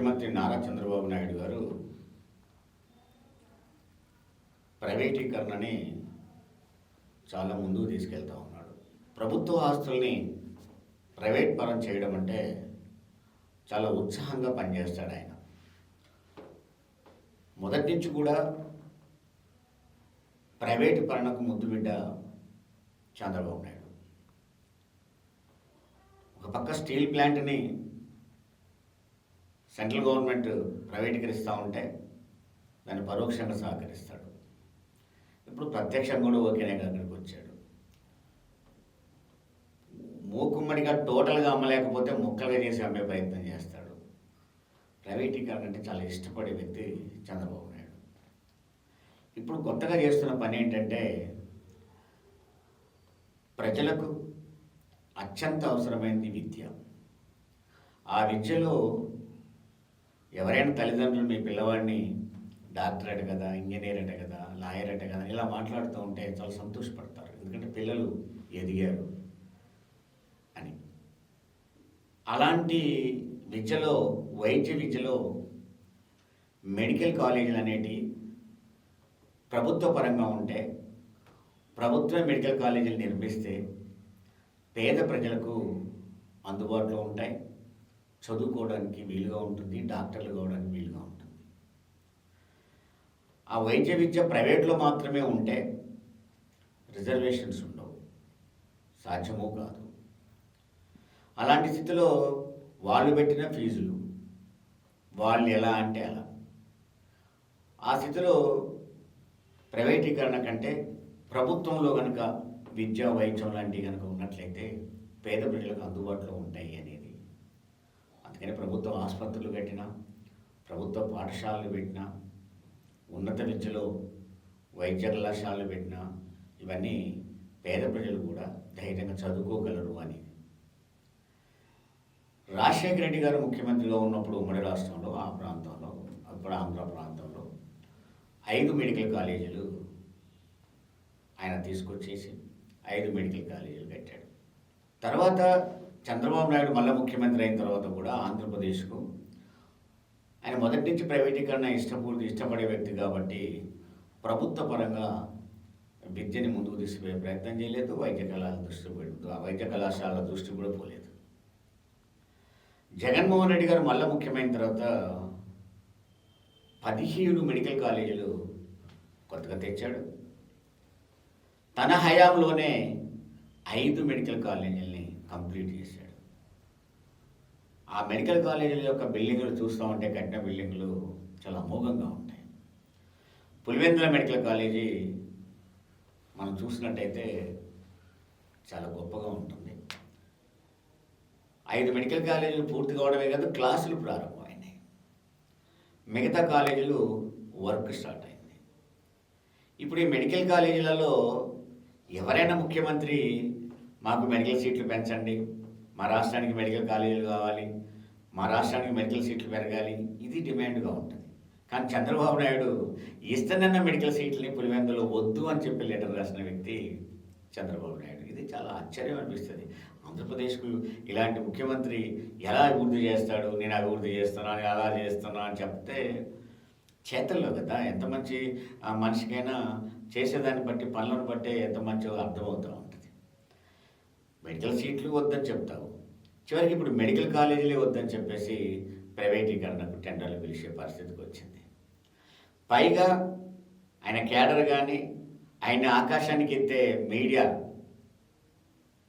ముఖ్యమంత్రి నారా చంద్రబాబు నాయుడు గారు ప్రైవేటీకరణని చాలా ముందుకు తీసుకెళ్తా ఉన్నాడు. ప్రభుత్వ ఆస్తుల్ని ప్రైవేట్ పరం చేయడం అంటే చాలా ఉత్సాహంగా పనిచేస్తాడు ఆయన. మొదటి నుంచి కూడా ప్రైవేటు పరణకు ముద్దు బిడ్డ చంద్రబాబు నాయుడు. ఒక పక్క స్టీల్ ప్లాంట్ని సెంట్రల్ గవర్నమెంట్ ప్రైవేటీకరిస్తూ ఉంటే దాన్ని పరోక్షంగా సహకరిస్తాడు. ఇప్పుడు ప్రత్యక్షంగా కూడా ఓకేనే అక్కడికి వచ్చాడు. మూకుమ్మడిగా టోటల్గా అమ్మలేకపోతే ముక్కలుగా చేసి అమ్మే ప్రయత్నం చేస్తాడు. ప్రైవేటీకరణ అంటే చాలా ఇష్టపడే వ్యక్తి చంద్రబాబు నాయుడు. ఇప్పుడు కొత్తగా చేస్తున్న పని ఏంటంటే ప్రజలకు అత్యంత అవసరమైనది విద్య. ఆ విద్యలో ఎవరైనా తల్లిదండ్రులు మీ పిల్లవాడిని డాక్టర్ అట కదా ఇంజనీర్ అట కదా లాయర్ అట కదా ఇలా మాట్లాడుతూ ఉంటే చాలా సంతోషపడతారు. ఎందుకంటే పిల్లలు ఎదిగారు అని. అలాంటి విద్యలో వైద్య విద్యలో మెడికల్ కాలేజీలు అనేటి ప్రభుత్వ పరంగా ఉంటే ప్రభుత్వ మెడికల్ కాలేజీలు నిర్మిస్తే పేద ప్రజలకు అందుబాటులో ఉంటాయి. చదువుకోవడానికి వీలుగా ఉంటుంది డాక్టర్లు కావడానికి వీలుగా ఉంటుంది. ఆ వైద్య విద్య ప్రైవేట్లో మాత్రమే ఉంటే రిజర్వేషన్స్ ఉండవు. సాధ్యమూ కాదు. అలాంటి స్థితిలో వాళ్ళు పెట్టిన ఫీజులు వాళ్ళు ఎలా అంటే అలా. ఆ స్థితిలో ప్రైవేటీకరణ కంటే ప్రభుత్వంలో కనుక విద్య వైద్యం లాంటివి కనుక ఉన్నట్లయితే పేద ప్రజలకు అందుబాటులో ఉంటాయి అనేది అందుకని ప్రభుత్వ ఆసుపత్రులు కట్టినా ప్రభుత్వ పాఠశాలలు పెట్టినా ఉన్నత విద్యలో వైద్య కళాశాలలు పెట్టినా ఇవన్నీ పేద ప్రజలు కూడా ధైర్యంగా చదువుకోగలరు అని రాజశేఖర రెడ్డి గారు ముఖ్యమంత్రిగా ఉన్నప్పుడు ఉమ్మడి రాష్ట్రంలో ఆ ప్రాంతంలో అప్పుడు ఆంధ్ర ప్రాంతంలో ఐదు మెడికల్ కాలేజీలు ఆయన తీసుకొచ్చేసి ఐదు మెడికల్ కాలేజీలు కట్టాడు. తర్వాత చంద్రబాబు నాయుడు మళ్ళీ ముఖ్యమంత్రి అయిన తర్వాత కూడా ఆంధ్రప్రదేశ్కు ఆయన మొదటి నుంచి ప్రైవేటీకరణ ఇష్టపూర్తి ఇష్టపడే వ్యక్తి కాబట్టి ప్రభుత్వ పరంగా విద్యని ముందుకు తీసుకుపోయే ప్రయత్నం చేయలేదు వైద్య కళాల దృష్టి వైద్య కళాశాల దృష్టి కూడా పోలేదు. జగన్మోహన్ రెడ్డి గారు మళ్ళీ ముఖ్యమైన తర్వాత పదిహేడు మెడికల్ కాలేజీలు కొత్తగా తెచ్చాడు. తన హయాంలోనే ఐదు మెడికల్ కాలేజీలు కంప్లీట్ చేశాడు. ఆ మెడికల్ కాలేజీల యొక్క బిల్డింగులు చూస్తూ ఉంటే కట్టిన బిల్డింగులు చాలా అమోఘంగా ఉంటాయి. పులివెందుల మెడికల్ కాలేజీ మనం చూసినట్టయితే చాలా గొప్పగా ఉంటుంది. ఐదు మెడికల్ కాలేజీలు పూర్తి కావడమే కాదు క్లాసులు ప్రారంభమైనాయి. మిగతా కాలేజీలు వర్క్ స్టార్ట్ అయింది. ఇప్పుడు ఈ మెడికల్ కాలేజీలలో ఎవరైనా ముఖ్యమంత్రి మాకు మెడికల్ సీట్లు పెంచండి. మా రాష్ట్రానికి మెడికల్ కాలేజీలు కావాలి. మా రాష్ట్రానికి మెడికల్ సీట్లు పెరగాలి. ఇది డిమాండ్గా ఉంటుంది. కానీ చంద్రబాబు నాయుడు ఇస్తనన్న మెడికల్ సీట్లని పులివెందులో వద్దు అని చెప్పి లెటర్ రాసిన వ్యక్తి చంద్రబాబు నాయుడు. ఇది చాలా ఆశ్చర్యం అనిపిస్తుంది. ఆంధ్రప్రదేశ్కు ఇలాంటి ముఖ్యమంత్రి ఎలా అభివృద్ధి చేస్తాడు? నేను అభివృద్ధి చేస్తున్నాను అలా చేస్తున్నా అని చెప్తే చేతల్లో కదా. ఎంత మంచి మనిషికైనా చేసేదాన్ని బట్టి పనులను బట్టే ఎంత మంచిగా అర్థమవుతూ మెడికల్ సీట్లు వద్దని చెప్తావు. చివరికి ఇప్పుడు మెడికల్ కాలేజీలే వద్దని చెప్పేసి ప్రైవేటీకరణకు టెండర్లు పిలిచే పరిస్థితికి వచ్చింది. పైగా ఆయన క్యాడర్ కానీ ఆయన ఆకాశానికి ఎత్తే మీడియా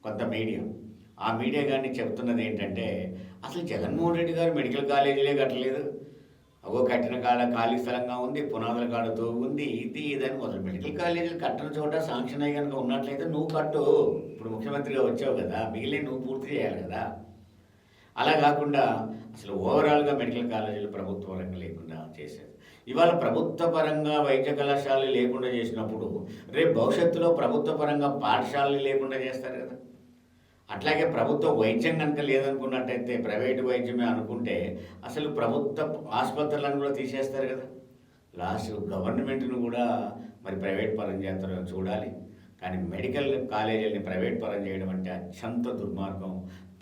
కొంత మీడియా ఆ మీడియా కానీ చెప్తున్నది ఏంటంటే అసలు జగన్మోహన్ రెడ్డి గారు మెడికల్ కాలేజీలే కట్టలేదు. అగో కట్టిన కాడ ఖాళీ స్థలంగా ఉంది పునాదుల కాడతో ఉంది ఇది ఇదని మొదలు మెడికల్ కాలేజీలు కట్టిన చోట శాంక్షన్ అయ్యి కనుక ఉన్నట్లయితే నువ్వు కట్టు. ఇప్పుడు ముఖ్యమంత్రిగా వచ్చావు కదా మిగిలిన నువ్వు పూర్తి చేయాలి కదా. అలా కాకుండా అసలు ఓవరాల్గా మెడికల్ కాలేజీలు ప్రభుత్వ పరంగా లేకుండా చేసేది. ఇవాళ ప్రభుత్వ పరంగా వైద్య కళాశాలలు లేకుండా చేసినప్పుడు రేపు భవిష్యత్తులో ప్రభుత్వ పరంగా పాఠశాలలు లేకుండా చేస్తారు కదా. అట్లాగే ప్రభుత్వ వైద్యం కనుక లేదనుకున్నట్టయితే ప్రైవేటు వైద్యమే అనుకుంటే అసలు ప్రభుత్వ ఆసుపత్రులను కూడా తీసేస్తారు కదా. లాస్ట్ గవర్నమెంట్ను కూడా మరి ప్రైవేట్ పరం చేస్తారో చూడాలి. కానీ మెడికల్ కాలేజీలని ప్రైవేట్ పరం చేయడం అంటే అత్యంత దుర్మార్గం.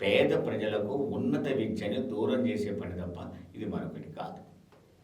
పేద ప్రజలకు ఉన్నత విద్యను దూరం చేసే పని తప్ప ఇది మరొకటి కాదు.